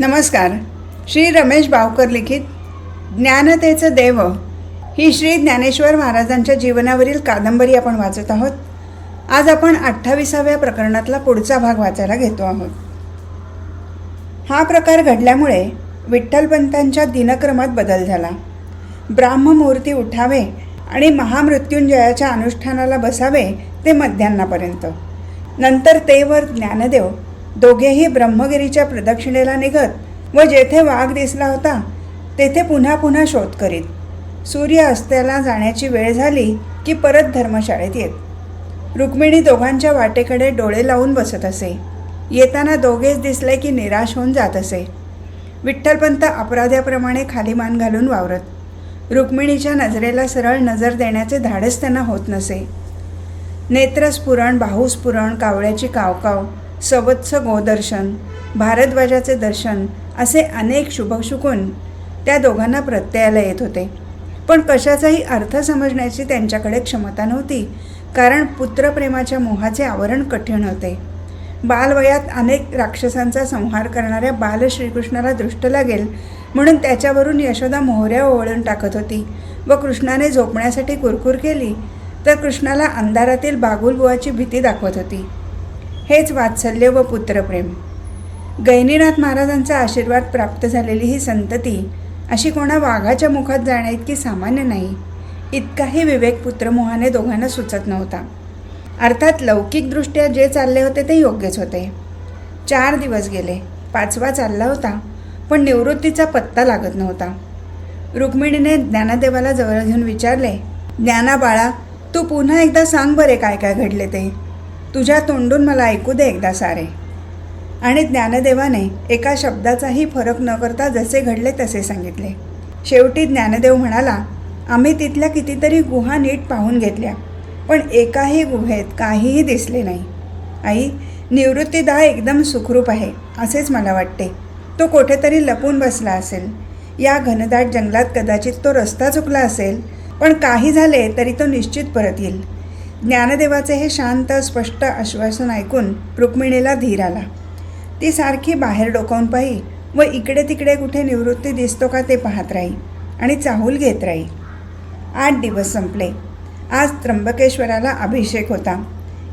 नमस्कार. श्री रमेश भावकर लिखित ज्ञानतेचं देव ही श्री ज्ञानेश्वर महाराजांच्या जीवनावरील कादंबरी आपण वाचत आहोत. आज आपण अठ्ठावीसाव्या प्रकरणातला पुढचा भाग वाचायला घेतो आहोत. हा प्रकार घडल्यामुळे विठ्ठलपंतांच्या दिनक्रमात बदल झाला. ब्राह्ममूर्ती उठावे आणि महामृत्युंजयाच्या अनुष्ठानाला बसावे ते मध्यान्नापर्यंत नंतर ते वर ज्ञानदेव दोघेही ब्रह्मगिरीच्या प्रदक्षिणेला निघत व जेथे वाघ दिसला होता तेथे पुन्हा पुन्हा शोध करीत. सूर्य अस्त्याला जाण्याची वेळ झाली की परत धर्मशाळेत येत. रुक्मिणी दोघांच्या वाटेकडे डोळे लावून बसत असे. येताना दोघेच दिसले की निराश होऊन जात असे. विठ्ठलपंत अपराध्याप्रमाणे खाली मान घालून वावरत. रुक्मिणीच्या नजरेला सरळ नजर देण्याचे धाडस त्यांना होत नसे. नेत्रस्फुरण बाहुस्फुरण कावळ्याची कावकाव सवत्स गोदर्शन भारद्वाजाचे दर्शन असे अनेक शुभशुकून त्या दोघांना प्रत्ययाला येत होते. पण कशाचाही अर्थ समजण्याची त्यांच्याकडे क्षमता नव्हती कारण पुत्रप्रेमाच्या मोहाचे आवरण कठीण होते. बालवयात अनेक राक्षसांचा संहार करणाऱ्या बाल श्रीकृष्णाला दृष्ट लागेल म्हणून त्याच्यावरून यशोदा मोहऱ्या ओवळून टाकत होती व कृष्णाने झोपण्यासाठी कुरकुर केली तर कृष्णाला अंधारातील बागुलबुवाची भीती दाखवत होती. हेच वात्सल्य व पुत्रप्रेम. गैनीनाथ महाराजांचा आशीर्वाद प्राप्त झालेली ही संतती अशी कोणा वाघाच्या मुखात जाण्याइतकी सामान्य नाही. इतकाही विवेक पुत्रमोहाने दोघांना सुचत नव्हता. अर्थात लौकिकदृष्ट्या जे चालले होते ते योग्यच होते. चार दिवस गेले पाचवा चालला होता पण निवृत्तीचा पत्ता लागत नव्हता. रुक्मिणीने ज्ञानदेवाला जवळ घेऊन विचारले ज्ञाना बाळा तू पुन्हा एकदा सांग बरे काय काय घडले ते. तुझ्या तोंडून मला ऐकू दे एकदा सारे. आणि ज्ञानदेवाने एका शब्दाचाही फरक न करता जसे घडले तसे सांगितले. शेवटी ज्ञानदेव म्हणाला आम्ही तिथल्या कितीतरी गुहा नीट पाहून घेतल्या पण एकाही गुहेत काहीही दिसले नाही. आई निवृत्तीदा एकदम सुखरूप आहे असेच मला वाटते. तो कुठेतरी लपून बसला असेल. या घनदाट जंगलात कदाचित तो रस्ता चुकला असेल पण काही झाले तरी तो निश्चित परत येईल. ज्ञानदेवाचे हे शांत स्पष्ट आश्वासन ऐकून रुक्मिणीला धीर आला. ती सारखी बाहेर डोकावून पाही व इकडे तिकडे कुठे निवृत्ती दिसतो का ते पाहत राही आणि चाहूल घेत राही. आठ दिवस संपले. आज त्र्यंबकेश्वराला अभिषेक होता.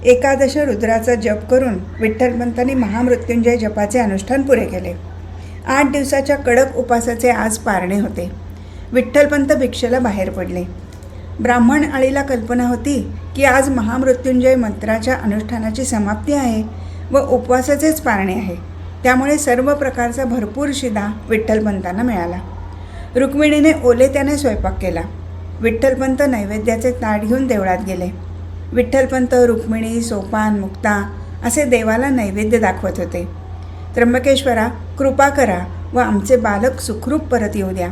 एकादश रुद्राचा जप करून विठ्ठलपंतांनी महामृत्युंजय जपाचे अनुष्ठान पुरे केले. आठ दिवसाच्या कडक उपासाचे आज पारणे होते. विठ्ठलपंत भिक्षेला बाहेर पडले. ब्राह्मण आळीला कल्पना होती की आज महामृत्युंजय मंत्राच्या अनुष्ठानाची समाप्ती आहे व उपवासाचेच पारणे आहे. त्यामुळे सर्व प्रकारचा भरपूर शिदा विठ्ठलपंतांना मिळाला. रुक्मिणीने ओले त्याने स्वयंपाक केला. विठ्ठलपंत नैवेद्याचे ताट घेऊन देवळात गेले. विठ्ठलपंत रुक्मिणी सोपान मुक्ता असे देवाला नैवेद्य दाखवत होते. त्र्यंबकेश्वरा कृपा करा व आमचे बालक सुखरूप परत येऊ द्या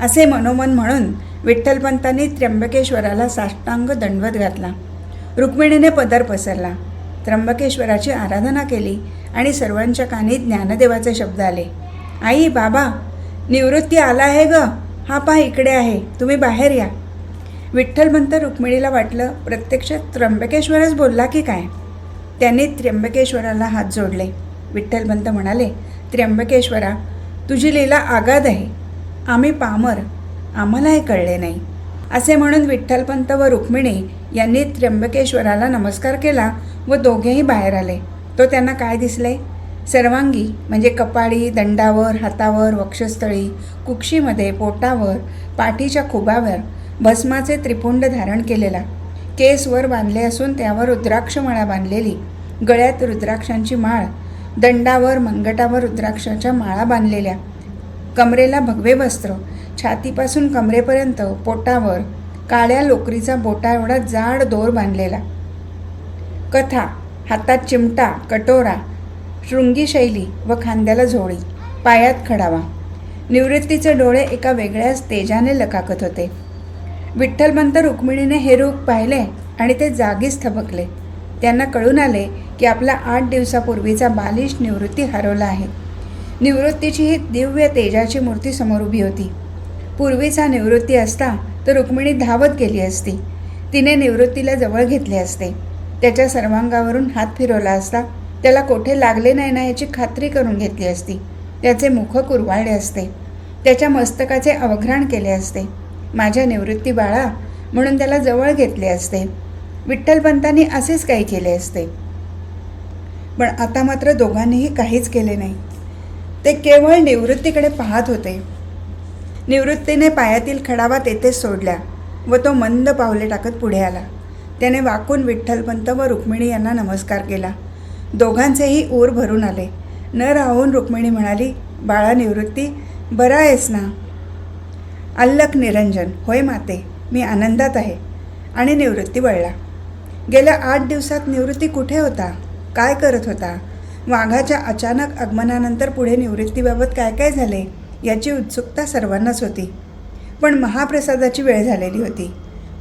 असे मनोमन म्हणून विठ्ठलपंतांनी त्र्यंबकेश्वराला साष्टांग दंडवत घातला. रुक्मिणीने पदर पसरला. त्र्यंबकेश्वराची आराधना केली आणि सर्वांच्या कानी ज्ञानदेवाचे शब्द आले. आई बाबा निवृत्ती आला आहे ग. हा पा इकडे आहे. तुम्ही बाहेर या. विठ्ठलपंत रुक्मिणीला वाटलं प्रत्यक्ष त्र्यंबकेश्वरच बोलला की काय? त्यांनी त्र्यंबकेश्वराला हात जोडले. विठ्ठलपंत म्हणाले त्र्यंबकेश्वरा तुझी लीला आगाध आहे. आम्ही पामर आम्हालाही कळले नाही. असे म्हणून विठ्ठलपंत व रुक्मिणी यांनी त्र्यंबकेश्वराला नमस्कार केला व दोघेही बाहेर आले. तो त्यांना काय दिसले? सर्वांगी म्हणजे कपाळी दंडावर हातावर वक्षस्थळी कुक्षीमध्ये पोटावर पाठीच्या खुबावर भस्माचे त्रिपुंड धारण केलेला. केस वर बांधले असून त्यावर रुद्राक्षमाळा बांधलेली. गळ्यात रुद्राक्षांची माळ दंडावर मंगटावर रुद्राक्षाच्या माळा बांधलेल्या. कमरेला भगवे वस्त्र छातीपासून कमरेपर्यंत पोटावर काळ्या लोकरीचा बोटा एवढा जाड दोर बांधलेला. कथा हातात चिमटा कटोरा शृंगी शैली व खांद्याला झोळी पायात खडावा. निवृत्तीचे डोळे एका वेगळ्याच तेजाने लकाकत होते. विठ्ठलमंत रुक्मिणीने हे रूप पाहिले आणि ते जागीच थबकले. त्यांना कळून आले की आपला आठ दिवसापूर्वीचा बालिश निवृत्ती हरवला आहे. निवृत्तीची ही दिव्य तेजाची मूर्ती समोर उभी होती. पूर्वीचा निवृत्ती असता तर रुक्मिणी धावत गेली असती. तिने निवृत्तीला जवळ घेतले असते. त्याच्या सर्वांगावरून हात फिरवला असता. त्याला कोठे लागले नाही ना याची खात्री करून घेतली असती. त्याचे मुख कुरवाळले असते. त्याच्या मस्तकाचे अवघ्राण केले असते. माझ्या निवृत्ती बाळा म्हणून त्याला जवळ घेतले असते. विठ्ठलपंतांनी असेच काही केले असते. पण आता मात्र दोघांनीही काहीच केले नाही. ते केवळ निवृत्तीकडे पाहत होते. निवृत्तीने पायातील खडावा तेथेच सोडल्या व तो मंद पावले टाकत पुढे आला. त्याने वाकून विठ्ठलपंत व रुक्मिणी यांना नमस्कार केला. दोघांचेही ऊर भरून आले. न राहून रुक्मिणी म्हणाली बाळा निवृत्ती बरा आहेस ना? अल्लक निरंजन होय माते मी आनंदात आहे. आणि निवृत्ती वळला. गेल्या आठ दिवसात निवृत्ती कुठे होता? काय करत होता? वाघाच्या अचानक आगमनानंतर पुढे निवृत्तीबाबत काय काय झाले? याची उत्सुकता सर्वांनाच होती. पण महाप्रसादाची वेळ झालेली होती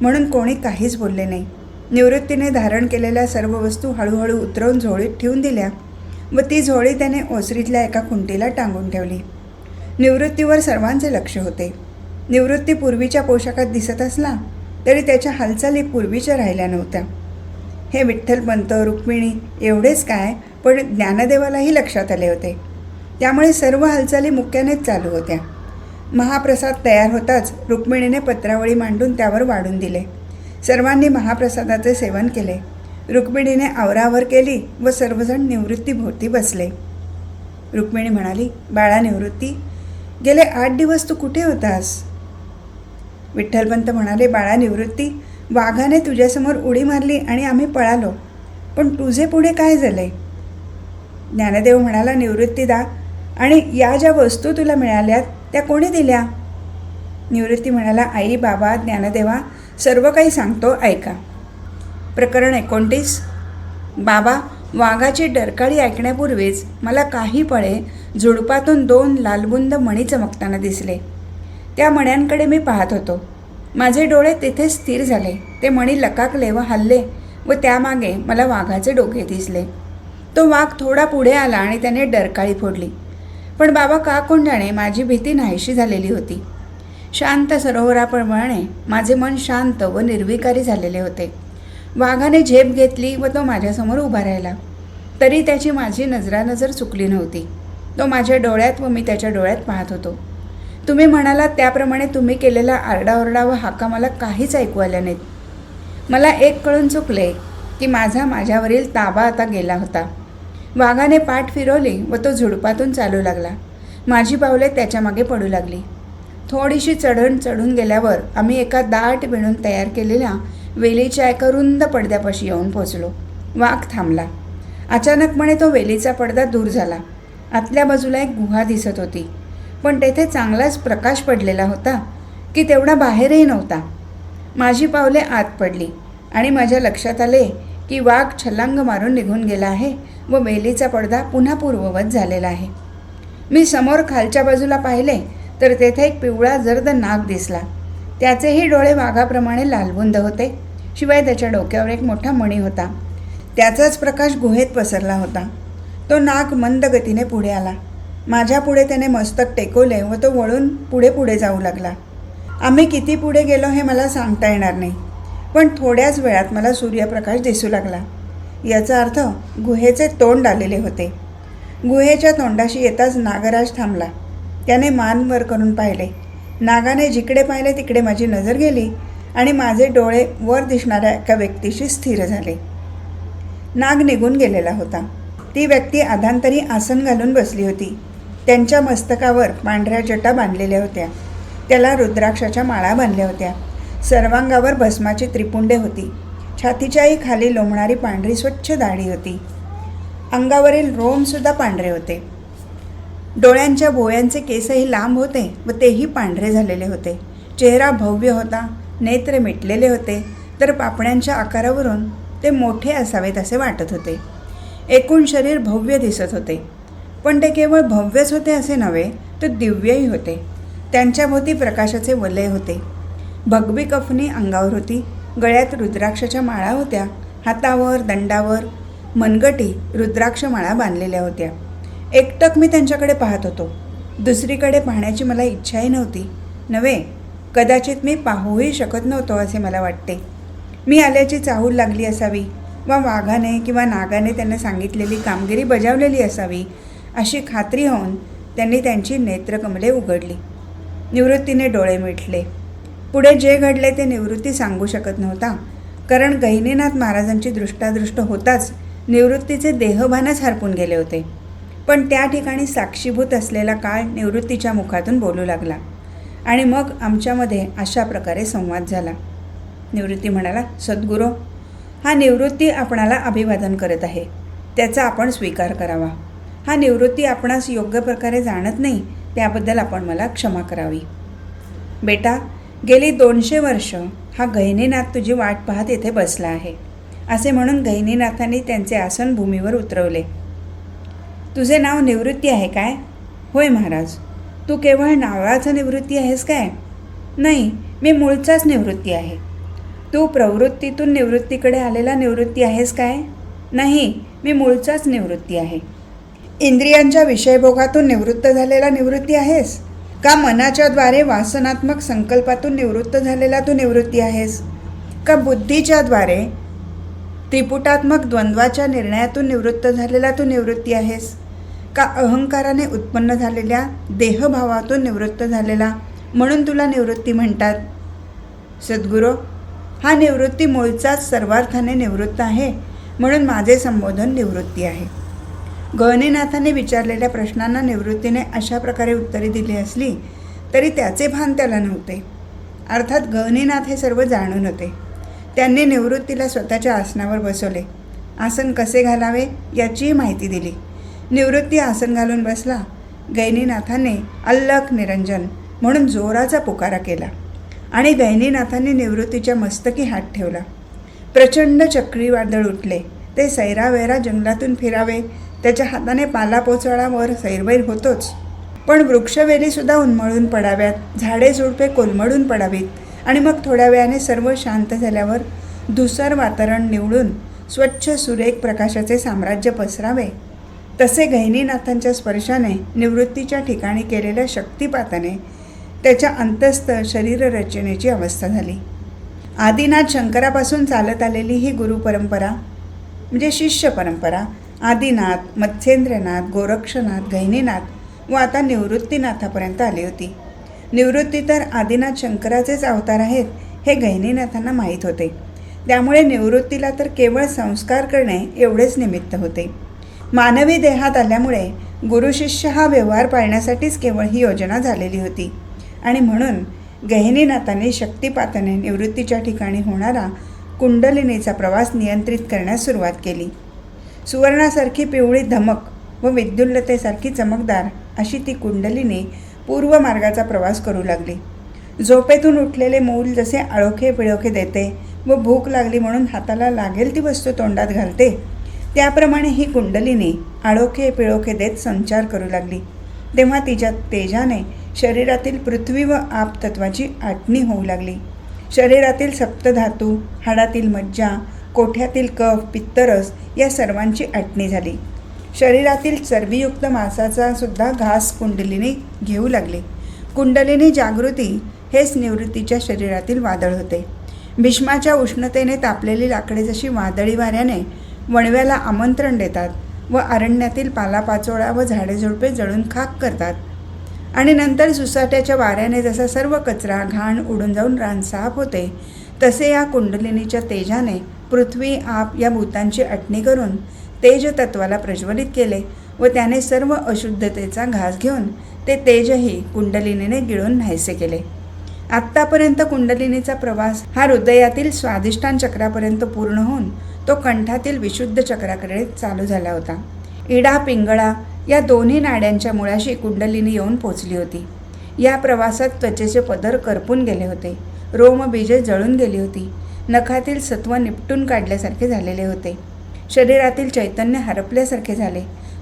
म्हणून कोणी काहीच बोलले नाही. निवृत्तीने धारण केलेल्या सर्व वस्तू हळूहळू उतरवून झोळीत ठेवून दिल्या व ती झोळी त्याने ओसरीतल्या एका खुंटीला टांगून ठेवली. निवृत्तीवर सर्वांचे लक्ष होते. निवृत्ती पूर्वीच्या पोशाखात दिसत असला तरी त्याच्या हालचाली पूर्वीच्या राहिल्या नव्हत्या. हे विठ्ठलपंत रुक्मिणी एवढेच काय पण ज्ञानदेवालाही लक्षात आले होते. त्यामुळे सर्व हालचाली मुक्यानेच चालू होत्या. महाप्रसाद तयार होताच रुक्मिणीने पत्रावळी मांडून त्यावर वाढून दिले. सर्वांनी महाप्रसादाचे सेवन केले. रुक्मिणीने आवरावर केली व सर्वजण निवृत्तीभोवती बसले. रुक्मिणी म्हणाली बाळा निवृत्ती गेले आठ दिवस तू कुठे होतास? विठ्ठलपंत म्हणाले बाळा निवृत्ती वाघाने तुझ्यासमोर उडी मारली आणि आम्ही पळालो. पण तुझे पुढे काय झाले? ज्ञानदेव म्हणाला निवृत्तीदा आणि या ज्या वस्तू तुला मिळाल्यात त्या कोणी दिल्या? निवृत्ती म्हणाला आई बाबा ज्ञानदेवा सर्व काही सांगतो ऐका. प्रकरण एकोणतीस. बाबा वाघाची डरकाळी ऐकण्यापूर्वीच मला काही पळे झुडपातून दोन लालबुंद मणी चमकताना दिसले. त्या मण्यांकडे मी पाहत होतो. माझे डोळे तेथे स्थिर झाले. ते मणी लकाकले व हल्ले व त्यामागे मला वाघाचे डोके दिसले. तो वाघ थोडा पुढे आला आणि त्याने डरकाळी फोडली. पण बाबा का कोण जाणे माझी भीती नाहीशी झालेली होती. शांत सरोवराप्रमाणे माझे मन शांत व निर्विकारी झालेले होते. वाघाने झेप घेतली व तो माझ्यासमोर उभा राहिला. तरी त्याची माझी नजरानजर चुकली नव्हती. तो माझ्या डोळ्यात व मी त्याच्या डोळ्यात पाहत होतो. तुम्ही म्हणालात त्याप्रमाणे तुम्ही केलेला आरडाओरडा व हाका मला काहीच ऐकू आल्या नाहीत. मला एक कळून चुकले की माझा माझ्यावरील ताबा आता गेला होता. वाघाने पाठ फिरवली व तो झुडपातून चालू लागला. माझी पावले त्याच्यामागे पडू लागली. थोडीशी चढण चढून गेल्यावर आम्ही एका दाट विणून तयार केलेल्या वेलीच्या एका रुंद पडद्यापाशी येऊन पोचलो वाघ थांबला. अचानकपणे तो वेलीचा पडदा दूर झाला. आतल्या बाजूला एक गुहा दिसत होती. पण तेथे चांगलाच प्रकाश पडलेला होता की तेवढा बाहेरही नव्हता. माझी पावले आत पडली आणि माझ्या लक्षात आले की वाघ छलांग मारून निघून गेला आहे व वेलीचा पडदा पुन्हा पूर्ववत झालेला आहे. मी समोर खालच्या बाजूला पाहिले तर तेथे एक पिवळा जर्द नाग दिसला. त्याचेही डोळे वाघाप्रमाणे लालबुंद होते. शिवाय त्याच्या डोक्यावर एक मोठा मणी होता. त्याचाच प्रकाश गुहेत पसरला होता. तो नाग मंद गतीने पुढे आला. माझ्या पुढे त्याने मस्तक टेकवले व तो वळून पुढे पुढे जाऊ लागला. आम्ही किती पुढे गेलो हे मला सांगता येणार नाही. पण थोड्याच वेळात मला सूर्यप्रकाश दिसू लागला. याचा अर्थ गुहेचे तोंड आलेले होते. गुहेच्या तोंडाशी येताच नागराज थांबला. त्याने मान वर करून पाहिले. नागाने जिकडे पाहिले तिकडे माझी नजर गेली आणि माझे डोळे वर दिसणाऱ्या एका व्यक्तीशी स्थिर झाले. नाग निघून गेलेला होता. ती व्यक्ती आधांतरी आसन घालून बसली होती. त्यांच्या मस्तकावर पांढऱ्या जटा बांधलेल्या होत्या. त्याला रुद्राक्षाच्या माळा बांधल्या होत्या. सर्वांगावर भस्माची त्रिपुंडे होती. छातीच्याही खाली लोंबणारी पांढरी स्वच्छ दाढी होती. अंगावरील रोमसुद्धा पांढरे होते. डोळ्यांच्या भोयांचे केसही लांब होते व तेही पांढरे झालेले होते. चेहरा भव्य होता नेत्र मिटलेले होते तर पापण्यांच्या आकारावरून ते मोठे असावेत असे वाटत होते. एकूण शरीर भव्य दिसत होते. पण ते केवळ भव्यच होते असे नव्हे तर दिव्यही होते. त्यांच्याभोवती प्रकाशाचे वलय होते. भगवी कफनी अंगावर होती. गळ्यात रुद्राक्षाच्या माळा होत्या. हातावर दंडावर मनगटी रुद्राक्ष माळा बांधलेल्या होत्या. एकटक मी त्यांच्याकडे पाहत होतो. दुसरीकडे पाहण्याची मला इच्छाही नव्हती. नव्हे कदाचित मी पाहूही शकत नव्हतो असे मला वाटते. मी आल्याची चाहूल लागली असावी वा वाघाने किंवा नागाने त्यांना सांगितलेली कामगिरी बजावलेली असावी अशी खात्री होऊन त्यांनी त्यांची नेत्रकमले उघडली. निवृत्तीने डोळे मिटले. पुढे जे घडले ते निवृत्ती सांगू शकत नव्हता. कारण गहिनीनाथ महाराजांची दृष्टादृष्ट होताच निवृत्तीचे देहभानच हरपून गेले होते. पण त्या ठिकाणी साक्षीभूत असलेला काळ निवृत्तीच्या मुखातून बोलू लागला. आणि मग आमच्यामध्ये अशा प्रकारे संवाद झाला. निवृत्ती म्हणाला सद्गुरो हा निवृत्ती आपणाला अभिवादन करत आहे. त्याचा आपण स्वीकार करावा. हा निवृत्ती आपणास योग्य प्रकारे जाणत नाही त्याबद्दल आपण मला क्षमा करावी. बेटा गेली दोनशे वर्ष हा गहिनीनाथ तुझी वाट पाहत येथे बसला आहे असे म्हणून गहिनीनाथांनी त्यांचे आसन भूमीवर उतरवले. तुझे नाव निवृत्ती आहे काय? होय महाराज तू केवळ नावाचं निवृत्ती आहेस काय? नाही मी मूळचाच निवृत्ती आहे. तू प्रवृत्तीतून निवृत्तीकडे आलेला निवृत्ती आहेस काय? नाही मी मूळचाच निवृत्ती आहे. इंद्रियांच्या विषयभोगातून निवृत्त झालेला निवृत्ती आहेस? का मनाच्याद्वारे वासनात्मक संकल्पातून निवृत्त झालेला तू निवृत्ती आहेस? का बुद्धीच्या द्वारे त्रिपुटात्मक द्वंद्वाच्या निर्णयातून निवृत्त झालेला तू निवृत्ती आहेस? का अहंकाराने उत्पन्न झालेल्या देहभावातून निवृत्त झालेला म्हणून तुला निवृत्ती म्हणतात? सद्गुरू हा निवृत्ती मूळचाच सर्वार्थाने निवृत्त आहे म्हणून माझे संबोधन निवृत्ती आहे. गहनीनाथाने विचारलेल्या प्रश्नांना निवृत्तीने अशा प्रकारे उत्तरे दिली असली तरी त्याचे भान त्याला नव्हते. अर्थात गहनीनाथ हे सर्व जाणून होते. त्यांनी निवृत्तीला स्वतःच्या आसनावर बसवले. आसन कसे घालावे याचीही माहिती दिली. निवृत्ती आसन घालून बसला. गैनीनाथाने अल्लख निरंजन म्हणून जोराचा पुकारा केला आणि गैनीनाथांनी निवृत्तीच्या मस्तकी हात ठेवला. प्रचंड चक्रीवादळ उठले. ते सैरावैरा जंगलातून फिरावे त्याच्या हाताने पाला पोचळावर सैरवैर होतोच. पण वृक्षवेलीसुद्धा उन्मळून पडाव्यात. झाडे झुडपे कोलमडून पडावीत. आणि मग थोड्या वेळाने सर्व शांत झाल्यावर धुसर वातावरण निवडून स्वच्छ सुरेख प्रकाशाचे साम्राज्य पसरावे. तसे गहिनीनाथांच्या स्पर्शाने निवृत्तीच्या ठिकाणी केलेल्या शक्तिपाताने त्याच्या अंतस्थ शरीर रचनेची अवस्था झाली. आदिनाथ शंकरापासून चालत आलेली ही गुरुपरंपरा म्हणजे शिष्य परंपरा आदिनाथ मत्स्येंद्रनाथ गोरक्षनाथ गहिनीनाथ व आता निवृत्तीनाथापर्यंत आली होती. निवृत्ती तर आदिनाथ शंकराचेच अवतार आहेत हे गहिनीनाथांना माहीत होते. त्यामुळे निवृत्तीला तर केवळ संस्कार करणे एवढेच निमित्त होते. मानवी देहात आल्यामुळे गुरुशिष्य हा व्यवहार पाळण्यासाठीच केवळ ही योजना झालेली होती. आणि म्हणून गहिनीनाथांनी शक्तिपाताने निवृत्तीच्या ठिकाणी होणारा कुंडलिनीचा प्रवास नियंत्रित करण्यास सुरुवात केली. सुवर्णासारखी पिवळी धमक व विद्युल्लतेसारखी चमकदार अशी ती कुंडलीने पूर्व मार्गाचा प्रवास करू लागली. झोपेतून उठलेले मूल जसे आळोखे पिळोखे देते व भूक लागली म्हणून हाताला लागेल ती वस्तू तोंडात घालते त्याप्रमाणे ही कुंडलीने आळोखे पिळोखे देत संचार करू लागली. तेव्हा तिच्या तेजाने शरीरातील पृथ्वी व आप तत्वाची आटणी होऊ लागली. शरीरातील सप्तधातू हाडातील मज्जा कोठ्यातील कफ पित्तरस या सर्वांची आटणी झाली. शरीरातील चरबीयुक्त मांसाचा सुद्धा घास कुंडलिनी घेऊ लागले. कुंडलिनी जागृती हेच निवृत्तीच्या शरीरातील वादळ होते. भीष्माच्या उष्णतेने तापलेली लाकडे जशी वादळी वाऱ्याने वणव्याला आमंत्रण देतात व अरण्यातील पालापाचोळा व झाडेझुडपे जळून खाक करतात. आणि नंतर सुसाट्याच्या वाऱ्याने जसा सर्व कचरा घाण उडून जाऊन रान साफ होते तसे या कुंडलिनीच्या तेजाने पृथ्वी आप या भूतांची अटणी करून तेज तत्वाला प्रज्वलित केले व त्याने सर्व अशुद्धतेचा घास घेऊन ते तेजही कुंडलिनीने गिळून नाहीसे केले. आत्तापर्यंत कुंडलिनीचा प्रवास हा हृदयातील स्वादिष्टान चक्रापर्यंत पूर्ण होऊन तो कंठातील विशुद्ध चक्राकडे चालू झाला होता. इडा पिंगळा या दोन्ही नाड्यांच्या मुळाशी कुंडलिनी येऊन पोचली होती. या प्रवासात त्वचेचे पदर करपून गेले होते. रोमबीजे जळून गेली होती. नखातील सत्व निपटून काढल्यासारखे झालेले होते. शरीरातील चैतन्य हरपल्यासारखे झाले.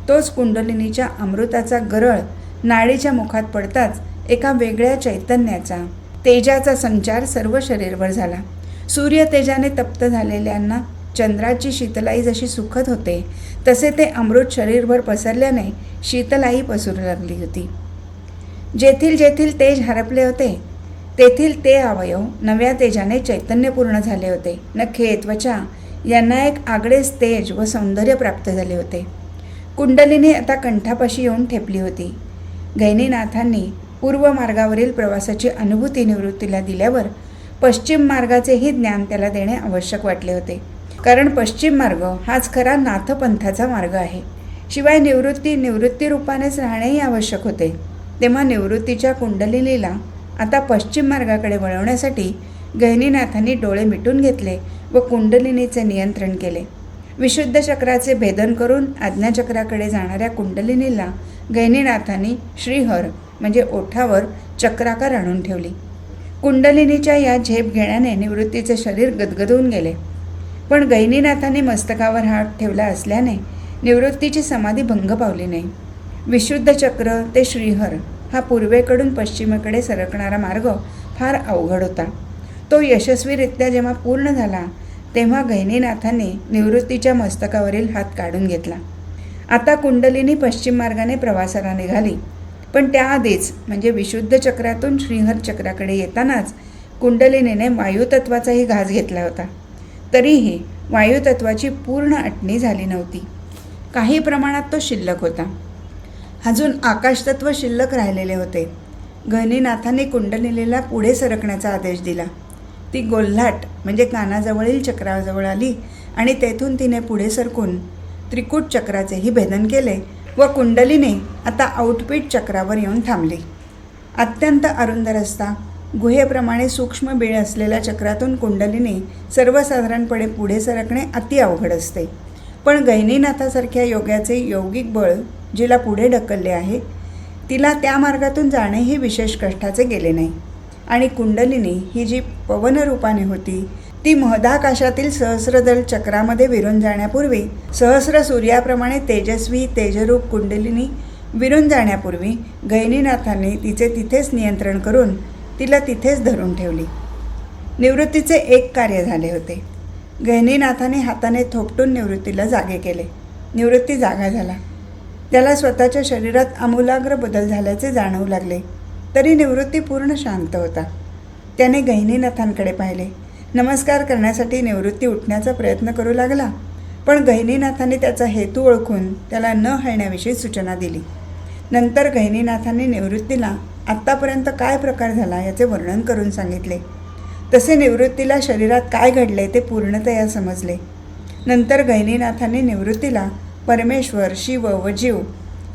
तोच कुंडलिनीच्या अमृताचा गरळ नाडीच्या मुखात पडताच एका वेगळ्या चैतन्याचा तेजाचा संचार सर्व शरीरवर झाला. सूर्य तेजाने तप्त झालेल्यांना चंद्राची शीतलाई जशी सुखद होते तसे ते अमृत शरीरभर पसरल्याने शीतलाई पसरू लागली होती. जेथील जेथील तेज हरपले होते तेथील ते अवयव नव्या तेजाने चैतन्यपूर्ण झाले होते. नखे त्वचा यांना एक आगळेच तेज व सौंदर्य प्राप्त झाले होते. कुंडलीने आता कंठापाशी येऊन ठेपली होती. गैनीनाथांनी पूर्व मार्गावरील प्रवासाची अनुभूती निवृत्तीला दिल्यावर पश्चिम मार्गाचेही ज्ञान त्याला देणे आवश्यक वाटले होते. कारण पश्चिम मार्ग हाच खरा नाथपंथाचा मार्ग आहे. शिवाय निवृत्ती निवृत्ती रूपानेच राहणेही आवश्यक होते. तेव्हा निवृत्तीच्या कुंडलिनीला आता पश्चिम मार्गाकडे वळवण्यासाठी गहिनीनाथांनी डोळे मिटून घेतले व कुंडलिनीचे नियंत्रण केले. विशुद्ध चक्राचे भेदन करून आज्ञाचक्राकडे जाणाऱ्या कुंडलिनीला गैनीनाथांनी श्रीहर म्हणजे ओठावर चक्राकार आणून ठेवली. कुंडलिनीच्या या झेप घेण्याने निवृत्तीचे शरीर गदगदून गेले. पण गैनीनाथांनी मस्तकावर हात ठेवला असल्याने निवृत्तीची समाधी भंग पावली नाही. विशुद्ध चक्र ते श्रीहर हा पूर्वेकडून पश्चिमेकडे सरकणारा मार्ग फार अवघड होता. तो यशस्वीरित्या जेव्हा पूर्ण झाला तेव्हा गहिनीनाथाने निवृत्तीच्या मस्तकावरील हात काढून घेतला. आता कुंडलिनी पश्चिम मार्गाने प्रवासाला निघाली. पण त्याआधीच म्हणजे विशुद्ध चक्रातून श्रीहर चक्राकडे येतानाच कुंडलिनीने वायुतत्वाचाही घास घेतला होता. तरीही वायुतत्वाची पूर्ण अटणी झाली नव्हती. काही प्रमाणात तो शिल्लक होता. अजून आकाशतत्व शिल्लक राहिलेले होते. गहनीनाथाने कुंडलिनीला पुढे सरकण्याचा आदेश दिला. ती गोल्हाट म्हणजे कानाजवळील चक्राजवळ आली आणि तेथून तिने पुढे सरकून त्रिकूट चक्राचेही भेदन केले व कुंडलीने आता आउटपीट चक्रावर येऊन थांबली. अत्यंत अरुंद रस्ता गुहेप्रमाणे सूक्ष्म बीळ असलेल्या चक्रातून कुंडलीने सर्वसाधारणपणे पुढे सरकणे अति अवघड असते. पण गैनीनाथासारख्या योगाचे यौगिक बळ जिला पुढे ढकलले आहे. तिला त्या मार्गातून जाणेही विशेष कष्टाचे गेले नाही. आणि कुंडलिनी ही जी पवनरूपाने होती ती महदाकाशातील सहस्रदल चक्रामध्ये विरून जाण्यापूर्वी सहस्र सूर्याप्रमाणे तेजस्वी तेजरूप कुंडलिनी विरून जाण्यापूर्वी गैनीनाथांनी तिचे तिथेच नियंत्रण करून तिला तिथेच धरून ठेवली. निवृत्तीचे एक कार्य झाले होते. गैनीनाथाने हाताने थोपटून निवृत्तीला जागे केले. निवृत्ती जागा झाला. त्याला स्वतःच्या शरीरात आमूलाग्र बदल झाल्याचे जाणवू लागले. तरी निवृत्ती पूर्ण शांत होता. त्याने गहिनीनाथांकडे पाहिले. नमस्कार करण्यासाठी निवृत्ती उठण्याचा प्रयत्न करू लागला. पण गहिनीनाथांनी त्याचा हेतू ओळखून त्याला न हळण्याविषयी सूचना दिली. नंतर गहिनीनाथांनी निवृत्तीला आत्तापर्यंत काय प्रकार झाला याचे वर्णन करून सांगितले. तसे निवृत्तीला शरीरात काय घडले ते पूर्णतया समजले. नंतर गहिनीनाथांनी निवृत्तीला परमेश्वर शिव व जीव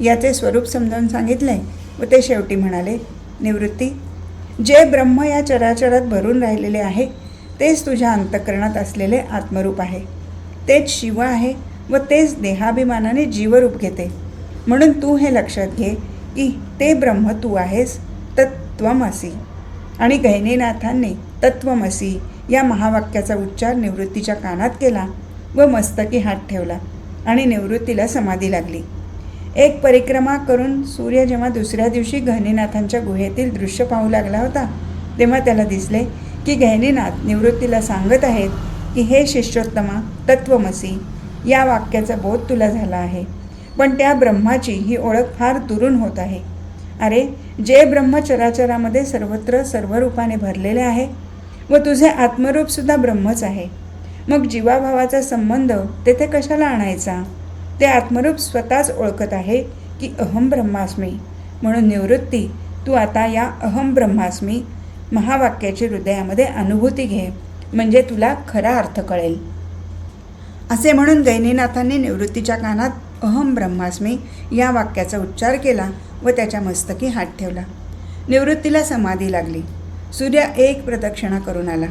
याचे स्वरूप समजावून सांगितले व ते शेवटी म्हणाले निवृत्ती जे ब्रह्म या चराचरात भरून राहिलेले आहे तेच तुझ्या अंतकरणात असलेले आत्मरूप आहे. तेच शिव आहे व तेच देहाभिमानाने जीवरूप घेते. म्हणून तू हे लक्षात घे की ते ब्रह्म तू आहेस तत्त्वमसी. आणि गैनीनाथांनी तत्त्वमसी या महावाक्याचा उच्चार निवृत्तीच्या कानात केला व मस्तकी हात ठेवला. आणि निवृत्तीला समाधी लागली. एक परिक्रमा करून सूर्य जेव्हा दुसऱ्या दिवशी गहनीनाथांच्या गुहेतील दृश्य पाहू लागला होता तेव्हा त्याला दिसले की गहनीनाथ निवृत्तीला सांगत आहेत की हे शिष्योत्तमा तत्वमसी या वाक्याचा बोध तुला झाला आहे. पण त्या ब्रह्माची ही ओळख फार दुरून होत आहे. अरे जे ब्रह्म चराचरामध्ये सर्वत्र सर्व रूपाने भरलेले आहे व तुझे आत्मरूपसुद्धा ब्रह्मच आहे. मग जीवाभावाचा संबंध तेथे कशाला आणायचा? ते आत्मरूप स्वतःच ओळखत आहे की अहम ब्रह्मास्मी. म्हणून निवृत्ती तू आता या अहम ब्रह्मास्मी महावाक्याची हृदयामध्ये अनुभूती घे. म्हणजे तुला खरा अर्थ कळेल. असे म्हणून गैनीनाथांनी निवृत्तीच्या कानात अहम ब्रह्मास्मी या वाक्याचा उच्चार केला व त्याच्या मस्तकी हात ठेवला. निवृत्तीला समाधी लागली. सूर्य एक प्रदक्षिणा करून आला.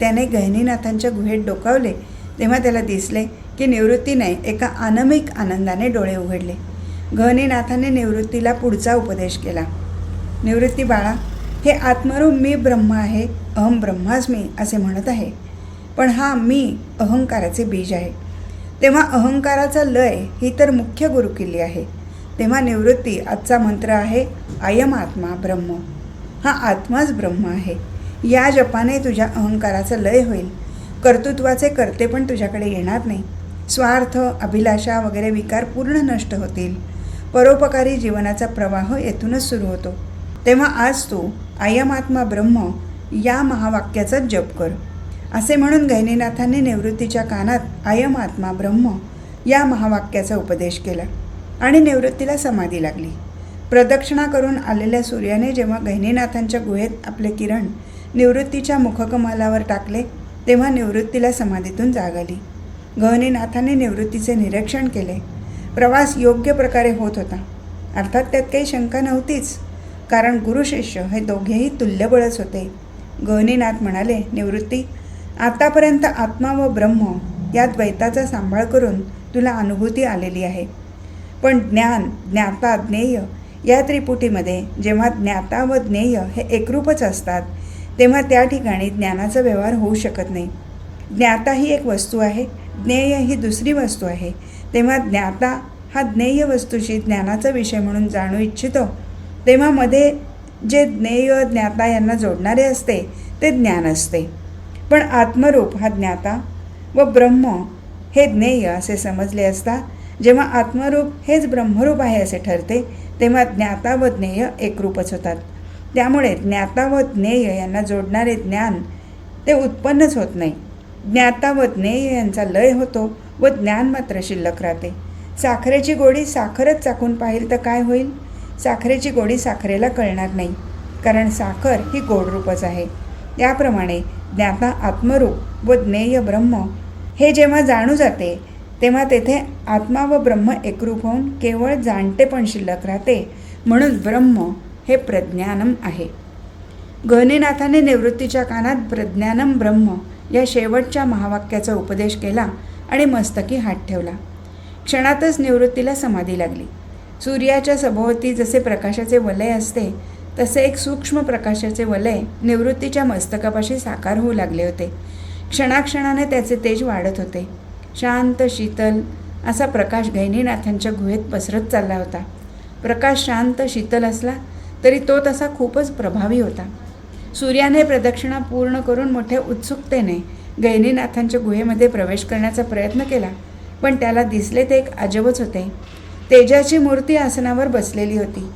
त्याने गहिनीनाथांच्या गुहेत डोकावले तेव्हा त्याला दिसले की निवृत्तीने एका अनमिक आनंदाने डोळे उघडले. गहनीनाथाने निवृत्तीला पुढचा उपदेश केला. निवृत्ती बाळा हे आत्मरूप मी ब्रह्म आहे अहम ब्रह्मास्मी असे म्हणत आहे. पण हा मी अहंकाराचे बीज आहे. तेव्हा अहंकाराचा लय ही तर मुख्य गुरुकिल्ली आहे. तेव्हा निवृत्ती आजचा मंत्र आहे अयम आत्मा ब्रह्म हा आत्माच ब्रह्म आहे. या जपाने तुझ्या अहंकाराचं लय होईल. कर्तृत्वाचे कर्ते पण तुझ्याकडे येणार नाही. स्वार्थ अभिलाषा वगैरे विकार पूर्ण नष्ट होतील. परोपकारी जीवनाचा प्रवाह येथूनच सुरू होतो. तेव्हा आज तू आयमात्मा ब्रह्म या महावाक्याचा जप कर. असे म्हणून गैनीनाथांनी निवृत्तीच्या कानात आयमात्मा ब्रह्म या महावाक्याचा उपदेश केला आणि निवृत्तीला समाधी लागली. प्रदक्षिणा करून आलेल्या सूर्याने जेव्हा गहिनीनाथांच्या गुहेत आपले किरण निवृत्तीच्या मुखकमालावर टाकले तेव्हा निवृत्तीला समाधीतून जाग आली गहनीनाथाने निवृत्तीचे निरीक्षण केले. प्रवास योग्य प्रकारे होत होता. अर्थात त्यात काही शंका नव्हतीच. कारण गुरु शिष्य हे दोघेही तुल्यबळच होते. गहनीनाथ म्हणाले निवृत्ती आतापर्यंत आत्मा व ब्रह्म या द्वैताचा सांभाळ करून तुला अनुभूती आलेली आहे. पण ज्ञान ज्ञाता ज्ञेय या त्रिपुटीमध्ये जेव्हा ज्ञाता व ज्ञेय हे एकरूपच असतात तेव्हा त्या ठिकाणी ज्ञानाचा व्यवहार होऊ शकत नाही. ज्ञाता ही एक वस्तू आहे ज्ञेय ही दुसरी वस्तू आहे. तेव्हा ज्ञाता हा ज्ञेय वस्तूशी ज्ञानाचा विषय म्हणून जाणू इच्छितो. तेव्हा मध्ये जे ज्ञेय ज्ञाता यांना जोडणारे असते ते ज्ञान असते. पण आत्मरूप हा ज्ञाता व ब्रह्म हे ज्ञेय असे समजले असता जेव्हा आत्मरूप हेच ब्रह्मरूप आहे असे ठरते तेव्हा ज्ञाता व ज्ञेय एकरूपच होतात. त्यामुळे ज्ञाता व ज्ञेय यांना जोडणारे ज्ञान ते उत्पन्नच होत नाही. ज्ञाता व ज्ञेय यांचा लय होतो व ज्ञान मात्र शिल्लक राहते. साखरेची गोडी साखरच चाकून पाहिल तर काय होईल? साखरेची गोडी साखरेला कळणार नाही कारण साखर ही गोडरूपच आहे. त्याप्रमाणे ज्ञाता आत्मरूप व ज्ञेय ब्रह्म हे जेव्हा जाणू जाते तेव्हा तेथे आत्मा व ब्रह्म एकरूप होऊन केवळ जाणते पण शिल्लक राहते. म्हणून ब्रह्म हे प्रज्ञानम आहे. गहनीनाथाने निवृत्तीच्या कानात प्रज्ञानम ब्रह्म या शेवटच्या महावाक्याचा उपदेश केला आणि मस्तकी हात ठेवला. क्षणातच निवृत्तीला समाधी लागली. सूर्याच्या सभोवती जसे प्रकाशाचे वलय असते तसे एक सूक्ष्म प्रकाशाचे वलय निवृत्तीच्या मस्तकापाशी साकार होऊ लागले होते. क्षणाक्षणाने त्याचे तेज वाढत होते. शांत शीतल असा प्रकाश गहिनीनाथांच्या गुहेत पसरत चालला होता. प्रकाश शांत शीतल असला तरी तो तसा खूपच प्रभावी होता. सूर्याने प्रदक्षिणा पूर्ण करून मोठ्या उत्सुकतेने गैनीनाथांच्या गुहेमध्ये प्रवेश करण्याचा प्रयत्न केला पण त्याला दिसले ते एक अजबच होते. तेजाची मूर्ती आसनावर बसलेली होती.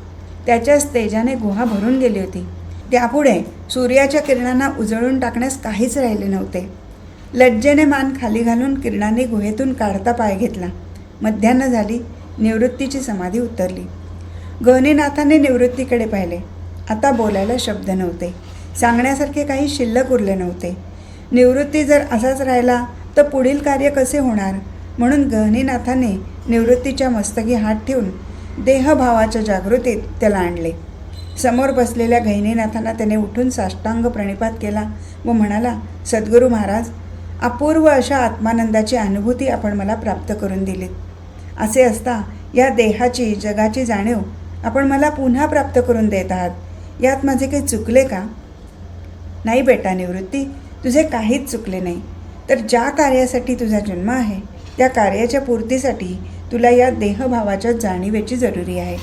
त्याच्याच तेजाने गुहा भरून गेली होती. त्यापुढे सूर्याच्या किरणांना उजळून टाकण्यास काहीच राहिले नव्हते. लज्जेने मान खाली घालून किरणांनी गुहेतून काढता पाय घेतला. मध्यान्ह झाली निवृत्तीची समाधी उतरली. गहनीनाथाने निवृत्तीकडे पाहिले. आता बोलायला शब्द नव्हते. सांगण्यासारखे काही शिल्लक उरले नव्हते. निवृत्ती जर असाच राहिला तर पुढील कार्य कसे होणार? म्हणून गहनीनाथाने निवृत्तीच्या मस्तकी हात ठेवून देहभावाच्या जागृतीत त्याला आणले. समोर बसलेल्या गहिनीनाथांना त्याने उठून साष्टांग प्रणिपात केला व म्हणाला सद्गुरू महाराज अपूर्व अशा आत्मानंदाची अनुभूती आपण मला प्राप्त करून दिलीत. असे असता या देहाची जगाची जाणीव आपण मला पुन्हा प्राप्त करून देत आहात. यात माझे काही चुकले का? नाही बेटा निवृत्ती तुझे काहीच चुकले नाही. तर ज्या कार्यासाठी तुझा जन्म आहे त्या कार्याच्या पूर्तीसाठी तुला या देहभावाच्या जाणीवेची जरुरी आहे.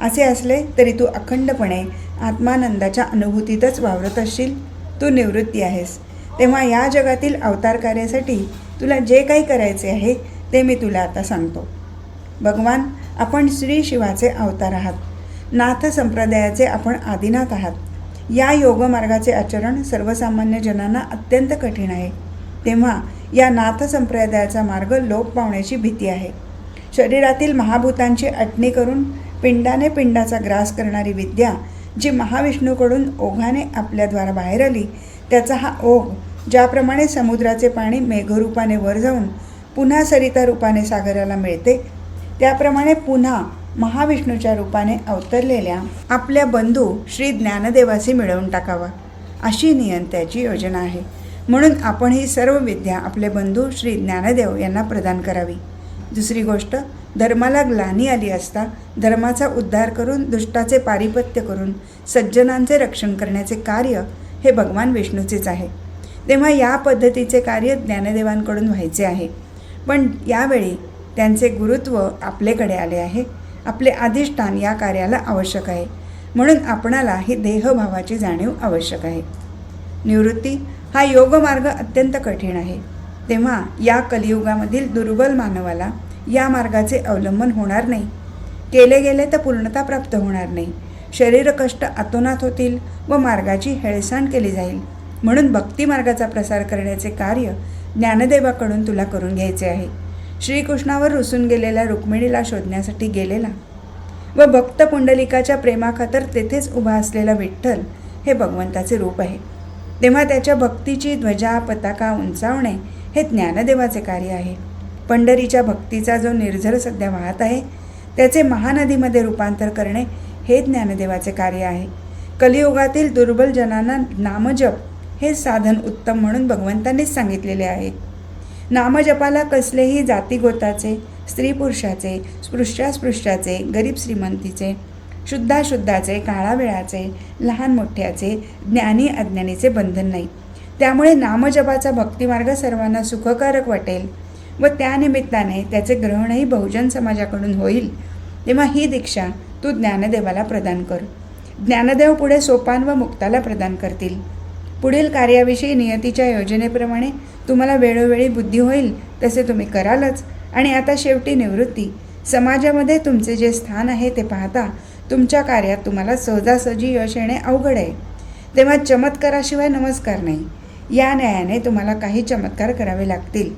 असे असले तरी तू अखंडपणे आत्मानंदाच्या अनुभूतीतच वावरत असशील. तू निवृत्ती आहेस. तेव्हा या जगातील अवतार कार्यासाठी तुला जे काही करायचे आहे ते मी तुला आता सांगतो. भगवान आपण श्री शिवाचे अवतार आहात. नाथ संप्रदायाचे आपण आदिनाथ आहात. या योगमार्गाचे आचरण सर्वसामान्य जनांना अत्यंत कठीण आहे. तेव्हा या नाथ संप्रदायाचा मार्ग लोप पावण्याची भीती आहे. शरीरातील महाभूतांची अटणी करून पिंडाने पिंडाचा ग्रास करणारी विद्या जी महाविष्णूकडून ओघाने आपल्याद्वारा बाहेर आली त्याचा हा ओघ ज्याप्रमाणे समुद्राचे पाणी मेघरूपाने वर जाऊन पुन्हा सरिता रूपाने सागराला मिळते त्याप्रमाणे पुन्हा महाविष्णूच्या रूपाने अवतरलेल्या आपल्या बंधू श्री ज्ञानदेवाशी मिळवून टाकावा. अशी नियंत्याची योजना आहे. म्हणून आपण ही सर्व विद्या आपले बंधू श्री ज्ञानदेव यांना प्रदान करावी. दुसरी गोष्ट धर्माला ग्लानी आली असता धर्माचा उद्धार करून दुष्टाचे पारिपत्य करून सज्जनांचे रक्षण करण्याचे कार्य हे भगवान विष्णूचेच आहे. तेव्हा या पद्धतीचे कार्य ज्ञानदेवांकडून व्हायचे आहे. पण यावेळी त्यांचे गुरुत्व आपल्याकडे आले आहे. आपले अधिष्ठान या कार्याला आवश्यक आहे. म्हणून आपणाला ही देहभावाची जाणीव आवश्यक आहे. निवृत्ती हा योगमार्ग अत्यंत कठीण आहे. तेव्हा या कलियुगामधील दुर्बल मानवाला या मार्गाचे अवलंबन होणार नाही. केले गेले तर पूर्णता प्राप्त होणार नाही. शरीरकष्ट आतोनात होतील व मार्गाची हेळसांड केली जाईल. म्हणून भक्ती मार्गाचा प्रसार करण्याचे कार्य ज्ञानदेवाकडून तुला करून घ्यायचे आहे. श्रीकृष्णावर रुसून गेलेल्या रुक्मिणीला शोधण्यासाठी गेलेला. व भक्त पुंडलिकाच्या प्रेमाखातर तेथेच उभा असलेला विठ्ठल हे भगवंताचे रूप आहे. तेव्हा त्याच्या भक्तीची ध्वजा पताका उंचावणे हे ज्ञानदेवाचे कार्य आहे. पंढरीच्या भक्तीचा जो निर्झर सध्या वाहत आहे त्याचे महानदीमध्ये रूपांतर करणे हे ज्ञानदेवाचे कार्य आहे. कलियुगातील दुर्बल जनांना नामजप हे साधन उत्तम म्हणून भगवंतांनीच सांगितलेले आहे. नामजपाला कसलेही जातीगोताचे स्त्री पुरुषाचे स्पृश्यास्पृश्याचे गरीब श्रीमंतीचे शुद्धाशुद्धाचे काळावेळाचे लहान मोठ्याचे ज्ञानी अज्ञानीचे बंधन नाही. त्यामुळे नामजपाचा भक्तिमार्ग सर्वांना सुखकारक वाटेल व त्यानिमित्ताने त्याचे ग्रहणही बहुजन समाजाकडून होईल. तेव्हा ही दीक्षा तू ज्ञानदेवाला प्रदान कर. ज्ञानदेव पुढे सोपान व मुक्ताला प्रदान करतील. पुढील कार्याविषयी नियतीच्या योजनेप्रमाणे तुम्हाला वेळोवेळी बुद्धी होईल तसे तुम्ही करालच. आणि आता शेवटी निवृत्ती. समाजामध्ये तुमचे जे स्थान आहे ते पाहता तुमच्या कार्यात तुम्हाला सहजासहजी यश येणे अवघड आहे. तेव्हा चमत्काराशिवाय नमस्कार नाही. या न्यायाने तुम्हाला काही चमत्कार करावे लागतील.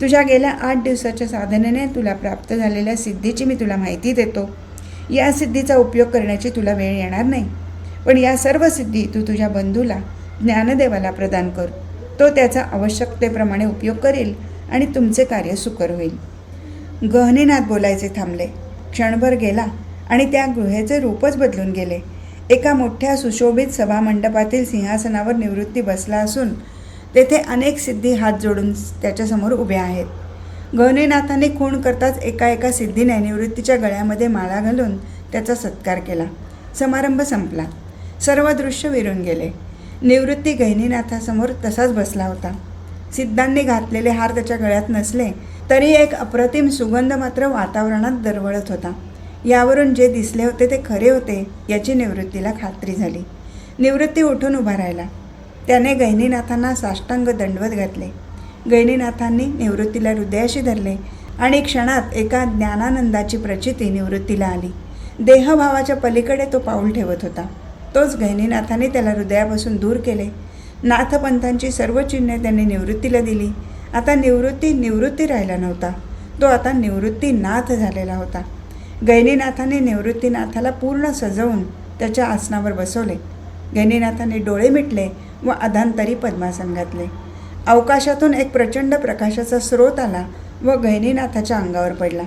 तुझ्या गेल्या आठ दिवसाच्या साधनेने तुला प्राप्त झालेल्या सिद्धीची मी तुला माहिती देतो. या सिद्धीचा उपयोग करण्याची तुला वेळ येणार नाही. पण या सर्व सिद्धी तू तुझ्या बंधूला ज्ञानदेवाला प्रदान कर. तो त्याचा आवश्यकतेप्रमाणे उपयोग करेल आणि तुमचे कार्य सुकर होईल. गहनीनाथ बोलायचे थांबले. क्षणभर गेला आणि त्या गृहेचे रूपच बदलून गेले. एका मोठ्या सुशोभित सभामंडपातील सिंहासनावर निवृत्ती बसला असून तेथे अनेक सिद्धी हात जोडून त्याच्यासमोर उभ्या आहेत. गहनीनाथाने खूण करताच एका एका सिद्धीने निवृत्तीच्या गळ्यामध्ये माळा घालून त्याचा सत्कार केला. समारंभ संपला. सर्व दृश्य विरून गेले. निवृत्ती गहिनीनाथासमोर तसाच बसला होता. सिद्धांनी घातलेले हार त्याच्या गळ्यात नसले तरी एक अप्रतिम सुगंध मात्र वातावरणात दरवळत होता. यावरून जे दिसले होते ते खरे होते याची निवृत्तीला खात्री झाली. निवृत्ती उठून उभा राहिला. त्याने गहिनीनाथांना साष्टांग दंडवत घातले. गहिनीनाथांनी निवृत्तीला हृदयाशी धरले आणि क्षणात एका ज्ञानानंदाची प्रचिती निवृत्तीला आली. देहभावाच्या पलीकडे तो पाऊल ठेवत होता. तोच गहिनीनाथाने त्याला हृदयापासून दूर केले. नाथपंथांची सर्व चिन्हे त्यांनी निवृत्तीला दिली. आता निवृत्ती निवृत्ती राहिला नव्हता. तो आता निवृत्ती नाथ झालेला होता. गैनीनाथाने निवृत्तीनाथाला पूर्ण सजवून त्याच्या आसनावर बसवले. गैनीनाथाने डोळे मिटले व अधांतरी पद्मासन घातले. अवकाशातून एक प्रचंड प्रकाशाचा स्रोत आला व गैनीनाथाच्या अंगावर पडला.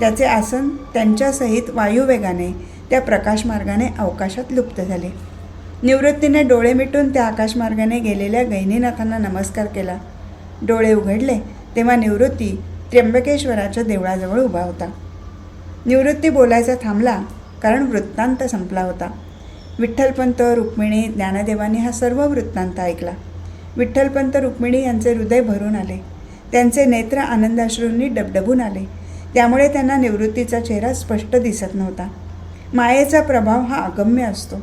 त्याचे आसन त्यांच्यासहित वायुवेगाने त्या प्रकाशमार्गाने अवकाशात लुप्त झाले. निवृत्तीने डोळे मिटून त्या आकाशमार्गाने गेलेल्या गैनीनाथांना नमस्कार केला. डोळे उघडले तेव्हा निवृत्ती त्र्यंबकेश्वराच्या देवळाजवळ उभा होता. निवृत्ती बोलायचा थांबला कारण वृत्तांत संपला होता. विठ्ठलपंत रुक्मिणी ज्ञानदेवांनी हा सर्व वृत्तांत ऐकला. विठ्ठलपंत रुक्मिणी यांचे हृदय भरून आले. त्यांचे नेत्र आनंदाश्रूंनी डबडबून आले. त्यामुळे त्यांना निवृत्तीचा चेहरा स्पष्ट दिसत नव्हता. मायेचा प्रभाव हा अगम्य असतो.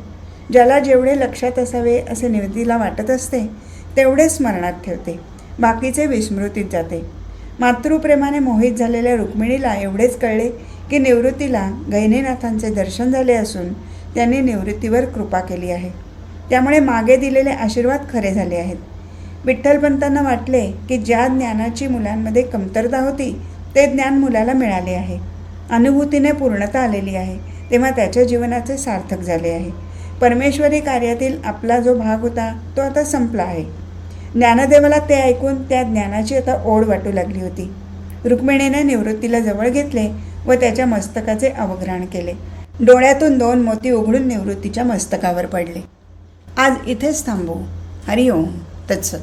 ज्याला जेवढे लक्षात असावे असे निवृत्तीला वाटत असते तेवढे स्मरणात ठेवते. बाकीचे विस्मृतीत जाते. मातृप्रेमाने मोहित झालेल्या रुक्मिणीला एवढेच कळले की निवृत्तीला गैनीनाथांचे दर्शन झाले असून त्यांनी निवृत्तीवर कृपा केली आहे. त्यामुळे मागे दिलेले आशीर्वाद खरे झाले आहेत. विठ्ठलपंतांना वाटले की ज्या ज्ञानाची मुलांमध्ये कमतरता होती ते ज्ञान मुलाला मिळाले आहे. अनुभूतीने पूर्णता आलेली आहे. तेव्हा त्याच्या जीवनाचे सार्थक झाले आहे. परमेश्वरी कार्यातील आपला जो भाग होता तो आता संपला आहे. ज्ञानदेवाला ते ऐकून त्या ज्ञानाची आता ओढ वाटू लागली होती. रुक्मिणीने निवृत्तीला जवळ घेतले व त्याच्या मस्तकाचे अवग्रहण केले. डोळ्यातून दोन मोती उघडून निवृत्तीच्या मस्तकावर पडले. आज इथेच थांबू. हरिओम. तत्सत.